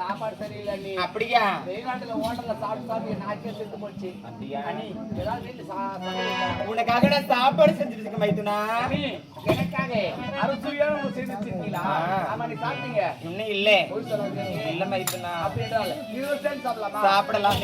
சாப்பாடு சரியில்லை நீ அப்படியா? வெளிநாட்டுல ஹோட்டல்ல சாப்பிட்டு சாப்பிட்டு நாக்கே செத்து போச்சு. அப்படியா? ஏதாவது உனக்காக நான் சாப்பாடு செஞ்சுட்டு இருக்கேன் மைத்துனா எனக்காக அறுசுவையான உணவு செஞ்சு வச்சிருக்கீங்களா. ஆமா நீ சாப்பிட்டீங்க. இன்னும் இல்லை. இல்ல மைத்துனா அப்படி என்றால் இருபது சேர்ந்து சாப்பிடலாமா? சாப்பிடலாம்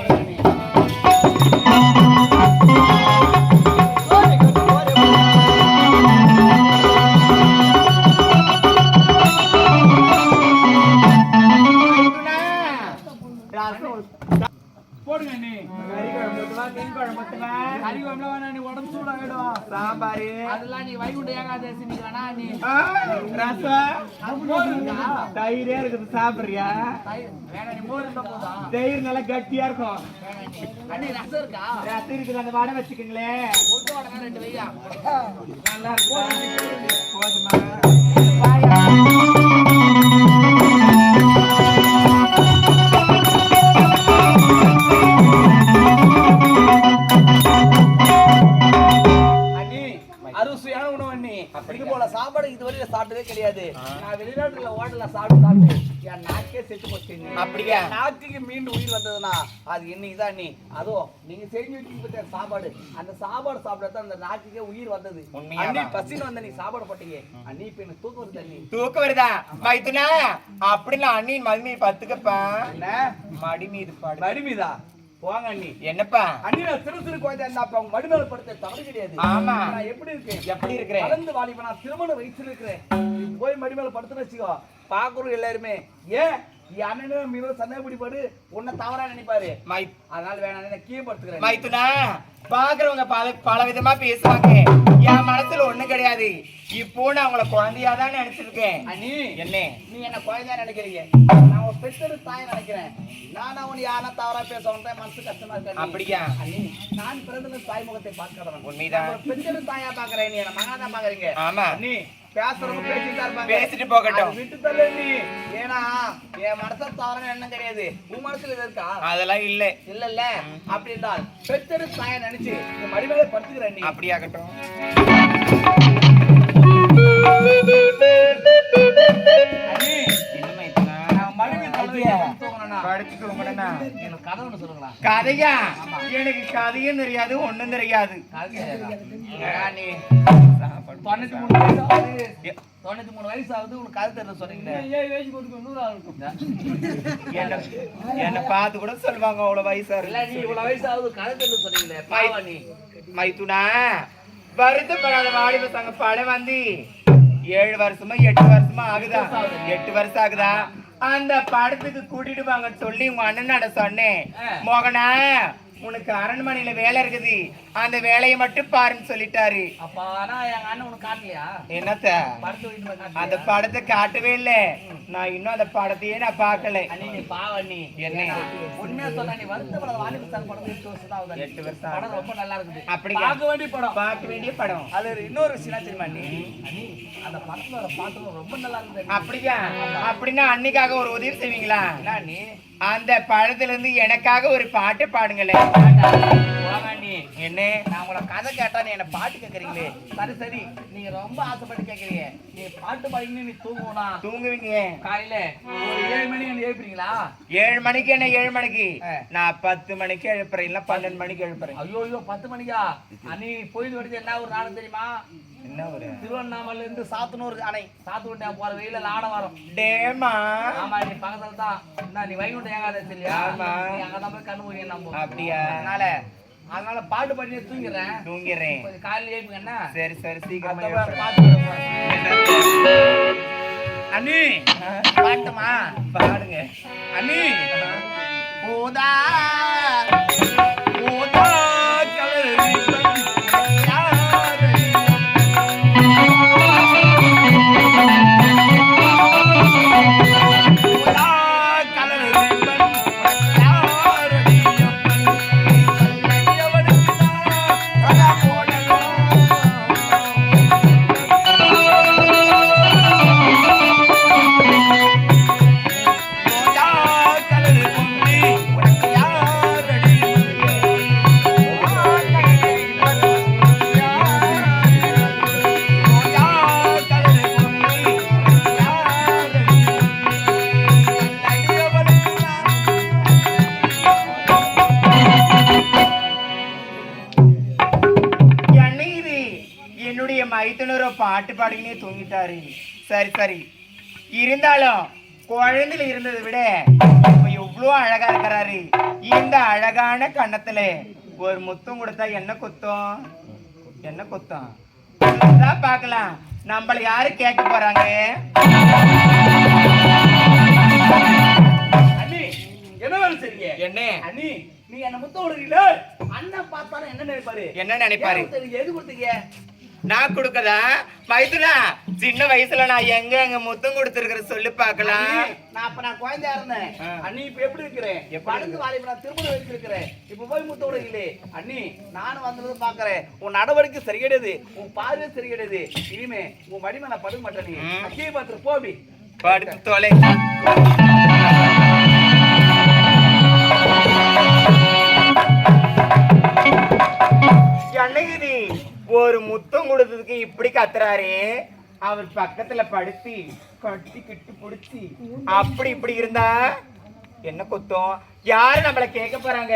தயிரே இருக்குது சாப்பிடுறியா? தயிர். நல்லா கட்டியா இருக்கும். ரசம் இருக்கா? ரசம் இருக்குது அந்த வடை வச்சுக்கோங்களேன் நல்லா இருக்கும் சாப்பிட்டதே கிடையாது. நான் வெளிநாட்டுல ஹோட்டல்ல சாப்பிட்டு சாப்பிட்டு என் நாக்கே செத்து போச்சு. அண்ணி. அப்படியா? நாக்குக்கு மீண்டும் உயிர் வந்ததுன்னா அது இன்னைக்கு தான் நீ அதுவும் நீங்க செஞ்சு வச்சுக்கிட்ட சாப்பாடு. அந்த சாப்பாடு சாப்பிட்டா அந்த நாக்குக்கே உயிர் வந்தது? அண்ணி பசின்னு வந்த நீ சாப்பாடு போட்டீங்க. அண்ணி இப்ப எனக்கு தூக்கம் வருது அண்ணி? தூக்கம் வருதா? மைத்துனா அப்படி நான் அண்ணின் மதி மீது பத்துக்கப்பா. மடி மீது பாடு. மடிமீதா? போங்க அண்ணி. என்னப்பா? அண்ணி நான் சிறு சிறு குழந்தை இருந்தா அப்ப அவங்க மடி மேல படுத்த தவறு கிடையாது. ஆமா. நான் எப்படி இருக்கேன்? எப்படி இருக்கிறேன்? கலந்து வாலிப நான் திருமண வயசுல இருக்கிறேன். போய் மடி மேல படுத்துன்னு வச்சுக்கோ. பாக்குறோம் எல்லாருமே. ஏன்? அண்ணனும் சண்டை பிடிப்பாரு உன்னை தவறா நினைப்பாரு. மை அதனால வேணாம் நான் கீழே படுத்துக்கிறேன் மைத்துனா பாக்குறவங்க பல பல விதமா பேசுவாங்க. என் மனசுல ஒண்ணு கிடையாது. இப்போ நான் உங்களை குழந்தையா தான் நினைச்சிருக்கேன். அண்ணி என்ன? நீ என்ன குழந்தையா நினைக்கிறீங்க? நான் ஒரு பெற்றெடு தாய் நினைக்கிறேன். நான் அவன் யாரா தவறா பேச மனசு கஷ்டமா இருக்கு. அப்படியா? அண்ணி நான் பிறந்த தாய் முகத்தை பார்க்கிறவன் உண்மைதான். பெற்றெடு தாயா பாக்குறேன் நீ என்ன மகனா தான் பாக்குறீங்க ஆமா. அண்ணி பேசுறவங்க பேசிட்டு இருப்பாங்க. பேசிட்டு போகட்டும். விட்டு தள்ளு ஏன்னா என் மனசை தவறான எண்ணம் கிடையாது. உன் மனசுல இருக்கா? அதெல்லாம் இல்ல. இல்ல இல்ல அப்படி பெற்றெடு தாயை நினைச்சு மடிமேல படுத்துக்கிறேன் நீ. அப்படியாகட்டும். கதையா? எனக்கு கதையும் தெரியாது ஒண்ணும் தெரியாது. தொண்ணூத்தி மூணு வயசு ஆகுது. தொண்ணூத்தி மூணு வயசு ஆகுது. உனக்கு கதை தெரியல சொன்னீங்களே. என்ன என்ன பார்த்து கூட சொல்லுவாங்க அவ்வளவு வயசா இல்ல நீ இவ்வளவு வயசு ஆகுது கதை தெரியல சொன்னீங்களே. பாவா நீ. மைத்துனா வருத்தப்படாத வாலிப சங்க படம் வந்து. ஏழு வருஷமா எட்டு வருஷமா ஆகுதா? எட்டு வருஷம் ஆகுதா. அந்த படத்துக்கு கூட்டிட்டு வாங்கன்னு சொல்லி உங்க அண்ணனோட சொன்னேன். மோகனா உனக்கு அரண்மனையில வேலை இருக்குது. அந்த வேலையை மட்டும் பாருன்னு சொல்லிட்டாரு. அப்ப ஆனா எங்க அண்ணன் உனக்கு காட்டலையா? என்னத்த? அந்த? படத்தை காட்டவே இல்ல. நான் இன்னும் அந்த படத்தையே நான் பார்க்கல. அண்ணி நீ பாவ நீ என்ன? உண்மையா சொன்னா நீ வருத்தப்படாத வாலிப சங்க படம் எட்டு வருஷம் தான் ஆகுது எட்டு வருஷம் படம் ரொம்ப நல்லா இருக்குது. அப்படியா? பார்க்க வேண்டிய படம். பார்க்க வேண்டிய படம். அது இன்னொரு விஷயம் தெரியுமா அண்ணி? அண்ணி அந்த படத்தோட பாட்டு ரொம்ப நல்லா இருக்குது அண்ணி. அப்படியா? அப்படின்னா அன்னைக்காக ஒரு உதவி செய்வீங்களா? நீ அந்த படத்துல இருந்து எனக்காக ஒரு பாட்டு பாடுங்களேன். நீ என்ன நான் உங்களை கதை கேட்டா நீ என்ன பாட்டு கேக்குறீங்களே. சரி சரி நீங்க ரொம்ப ஆசைப்பட்டு கேக்குறீங்க நீ பாட்டு பாடிங்கன்னு நீ தூங்குவனா தூங்குவீங்க. காலையில ஒரு ஏழு மணி என்ன எழுப்புறீங்களா? ஏழு மணிக்கு என்ன ஏழு மணிக்கு. நான் பத்து மணிக்கு எழுப்புறேன் இல்ல பன்னெண்டு மணிக்கு எழுப்புறேன். ஐயோ ஐயோ பத்து மணிக்கா? அன்னி பொழுது வெடிச்சு என்ன ஒரு நாடு தெரியுமா? என்ன ஒரு திருவண்ணாமலையில இருந்து சாத்தனூர் அணை. சாத்துக்குடி டேம் போற வெயில ஆட வரும் டேமா. ஆமா நீ பக்கத்துல தான். என்ன நீ வைகுண்ட ஏகாதசி இல்லையா? அங்கதான் போய் கண்ணு போய் நம்ம அப்படியா? அதனால அதனால பாட்டு பண்ணி தூங்கிடுறேன் தூங்கிடுறேன் கொஞ்சம் காலையில எழுப்புங்க என்ன சரி சரி சீக்கிரமா. அண்ணி பாட்டுமா? பாடுங்க. அண்ணி ஊதா ஏதோ பாட்டு பாடிக்கினே தூங்கிட்டாரு சரி சரி இருந்தாலும் குழந்தையில இருந்ததை விட இப்ப எவ்வளோ அழகா இருக்கிறாரு இந்த அழகான கன்னத்துல ஒரு முத்தம் கொடுத்தா என்ன குத்தம் என்ன குத்தம் தான் பார்க்கலாம் நம்மள யாரு கேட்க போறாங்க என்ன வேலை செய்றீங்க என்ன அண்ணி நீ என்ன முத்த விடுறீங்கள அண்ணன் பார்த்தாலும் என்ன நினைப்பாரு என்ன நினைப்பாரு? எது கொடுத்தீங்க நான் கொடுக்கதா? மைதுனா சின்ன வயசுல நான் எங்க எங்க முத்தம் கொடுத்துருக்கிற சொல்லி பார்க்கலாம். நான் அப்ப நான் குழந்தையா இருந்தேன். அண்ணி இப்ப எப்படி இருக்கிறேன்? படுத்து வாலிப நான் திருமணம் வச்சிருக்கிறேன் இப்ப போய் முத்த விடுறீங்களே அண்ணி நானும் வந்தது பாக்குறேன் உன் நடவடிக்கை சரி கிடையாது உன் பார்வை சரி கிடையாது இனிமே உன் மடிமை நான் படுக்க மாட்டேன் நீ. அக்கே பாத்துரு போபி படுத்து தொலை. முத்தம் கொடுத்ததுக்கு இப்படி கத்துறாரு? அவர் பக்கத்துல படுத்தி கட்டி கிட்டு புடிச்சு அப்படி இப்படி இருந்தா? என்ன குத்தம்? யாரு நம்மள கேட்க போறாங்க?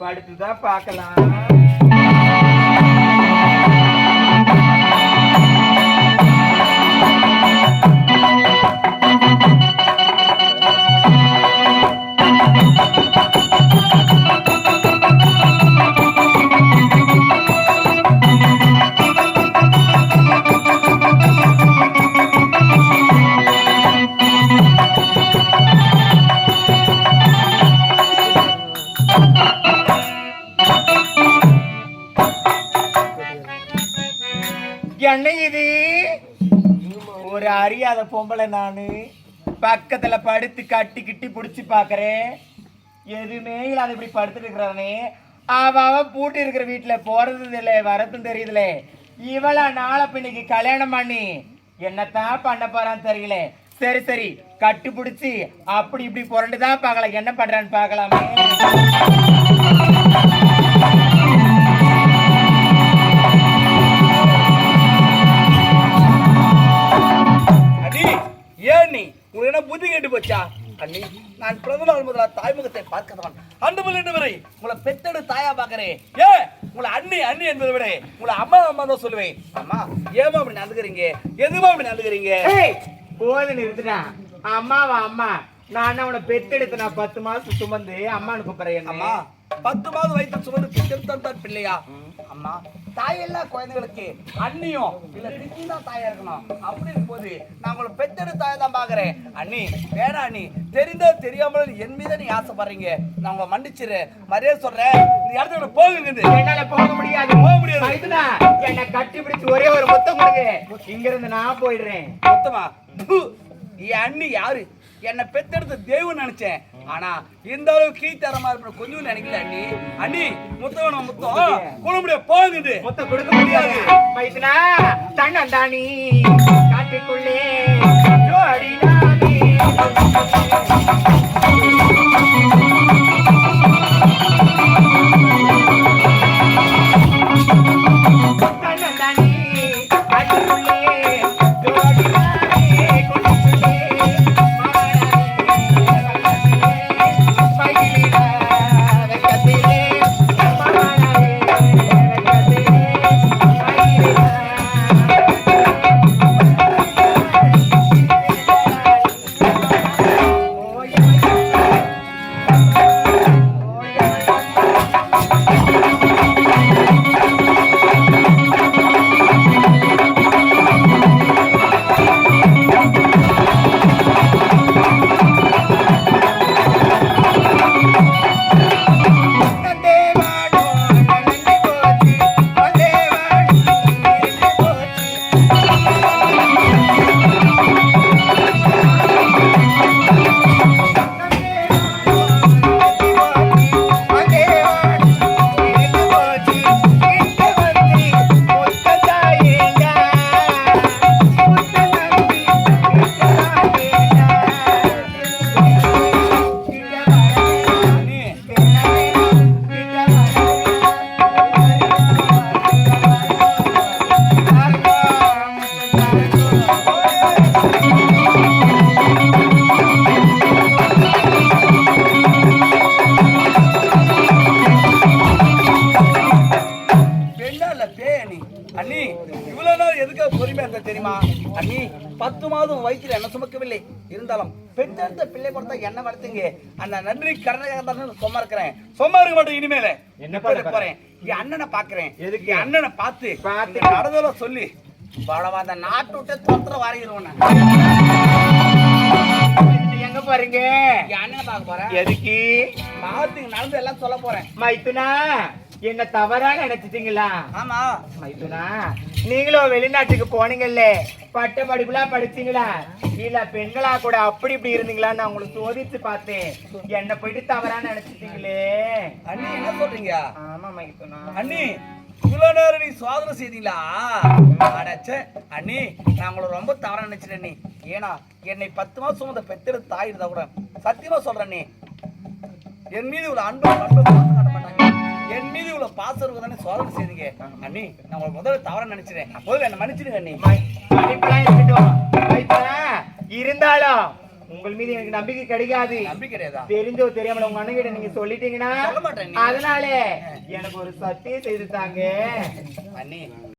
படுத்துதான் பார்க்கலாம். என்ன இது. ஒரு அறியாத பொம்பளை நானு. பக்கத்துல படுத்து கட்டி கிட்டி புடிச்சு பாக்குறேன். எதுவுமே இல்லாத இப்படி படுத்துட்டு இருக்கிறவனே அவ பூட்டி இருக்கிற வீட்டுல போறது இல்ல வரதும் தெரியுதுல. இவள நாளை பின்னைக்கு கல்யாணம் பண்ணி என்னத்தான் பண்ண போறான்னு தெரியல. சரி சரி கட்டு பிடிச்சி அப்படி இப்படி புரண்டுதான் பார்க்கலாம். என்ன பண்றான்னு பார்க்கலாமே. என்ன புத்தி கேட்டு போச்சா? அண்ணி நான் பிறந்த நாள் முதலா தாய்முகத்தை பார்க்கதான் அன்று முதல் வரை உங்களை பெத்தெடு தாயா பார்க்கறேன். ஏ உங்களை அண்ணி அண்ணி என்பதை விட உங்களை அம்மா அம்மா தான் சொல்லுவேன். அம்மா ஏமா அப்படி நடந்துக்கிறீங்க எதுமா அப்படி நடந்துக்கிறீங்க ஏய், போதும் நிறுத்துடா அம்மாவா அம்மா? நான் அவனை பெத்தெடுத்து நான் பத்து மாசம் சுமந்து அம்மானு கூப்பிடுறேன் அம்மா பத்து மாதம் வயிற்று சுமந்து பெற்றெடுத்தான் தான் பிள்ளையா? அம்மா தாயெல்லா குழந்தைகளுக்கு அண்ணியும் இல்ல திட்டி தான் தாயா இருக்கணும். அப்படி இருக்கும்போது நான் உங்களை பெத்தெடு தாயை தான் பாக்குறேன் அண்ணி வேணாம் அண்ணி தெரிந்தோ தெரியாமலோ என் மீத நீ ஆசைப்படுறீங்க. நான் உங்களை மன்னிச்சிடுறேன் மரியாதை சொல்றேன். இந்த இடத்த விட போகுங்க என்னால போக முடியாது. போக முடியாது. என்னை கட்டி பிடிச்சு ஒரே ஒரு முத்தம் கொடுங்க. இங்க இருந்து நான் போயிடுறேன். மொத்தமா? என் அண்ணி யாரு? என்னை பெத்தெடுத்த தெய்வம் நினைச்சேன். ஆனா இந்த அளவுக்கு கீழ்த்தரமா இருப்ப கொஞ்சம் நினைக்கல அண்ணி. அண்ணி முத்தவன முத்தம். குண முடிய போகுது முத்தம் கொடுக்க முடியாது. மைதுனா தன்னந்தானி காட்டுக்குள்ளே ஜோடி நானி மாதம் வயிற்றில் என்ன சுமக்கவில்லை. இருந்தாலும் பெற்றெடுத்த பிள்ளை பொறுத்த என்ன வளர்த்தீங்க? அந்த நன்றி கடனாக தான் சும்மா இருக்கிறேன் சும்மா இருக்க மாட்டேன் இனிமேல. என்ன போறேன். என் அண்ணனை பாக்குறேன். எதுக்கு? என் அண்ணனை பார்த்து பார்த்து. இந்த நடந்தத சொல்லி. பழவா அந்த நாட்டு விட்டு தொத்திர வரைகிறவன எங்க போறீங்க? என் அண்ணனை பார்க்க போறேன். எதுக்கு? மாவத்துக்கு நடந்து எல்லாம் சொல்ல போறேன். மைத்துனா. என்ன தவறா நினைச்சிட்டீங்களா? ஆமா. மைத்துனா நீங்களும் வெளிநாட்டுக்கு போனீங்கல்ல பட்ட படிப்புலாம் படிச்சீங்களா? இல்ல பெண்களா கூட அப்படி இப்படி இருந்தீங்களான்னு நான் உங்களை சோதிச்சு பார்த்தேன். என்ன போயிட்டு தவறா நினைச்சிட்டீங்களே. அண்ணி என்ன சொல்றீங்க? ஆமா மைத்துனா. அண்ணி இவ்வளவு நேரம் நீ சோதனை செய்தீங்களா? அடச்சே அண்ணி நான் உங்களை ரொம்ப தவறா நினைச்சிட்டேன் அண்ணி. ஏன்னா என்னை பத்து மாசம் சுமந்த பெத்தெடுத்த தாய் இருந்தா கூட சத்தியமா சொல்றேன் நீ என் மீது இவ்வளவு அன்பு அன்பு மாட்டாங்க. என் மீது இவ்வளவு பாசம் இருக்குதானே சோதனை செய்தீங்க. அண்ணி நான் உங்களை முதல்ல தவறா நினைச்சிட்டேன். முதல்ல என்ன மன்னிச்சிடுங்க அண்ணி. இருந்தாலும் உங்கள் மீது எனக்கு நம்பிக்கை கிடைக்காது தெரிஞ்சோ தெரியாமல உங்க அண்ணன் நீங்க சொல்லிட்டீங்கன்னா. அதனால எனக்கு ஒரு சத்தியம் செய்து தாங்க. அண்ணி.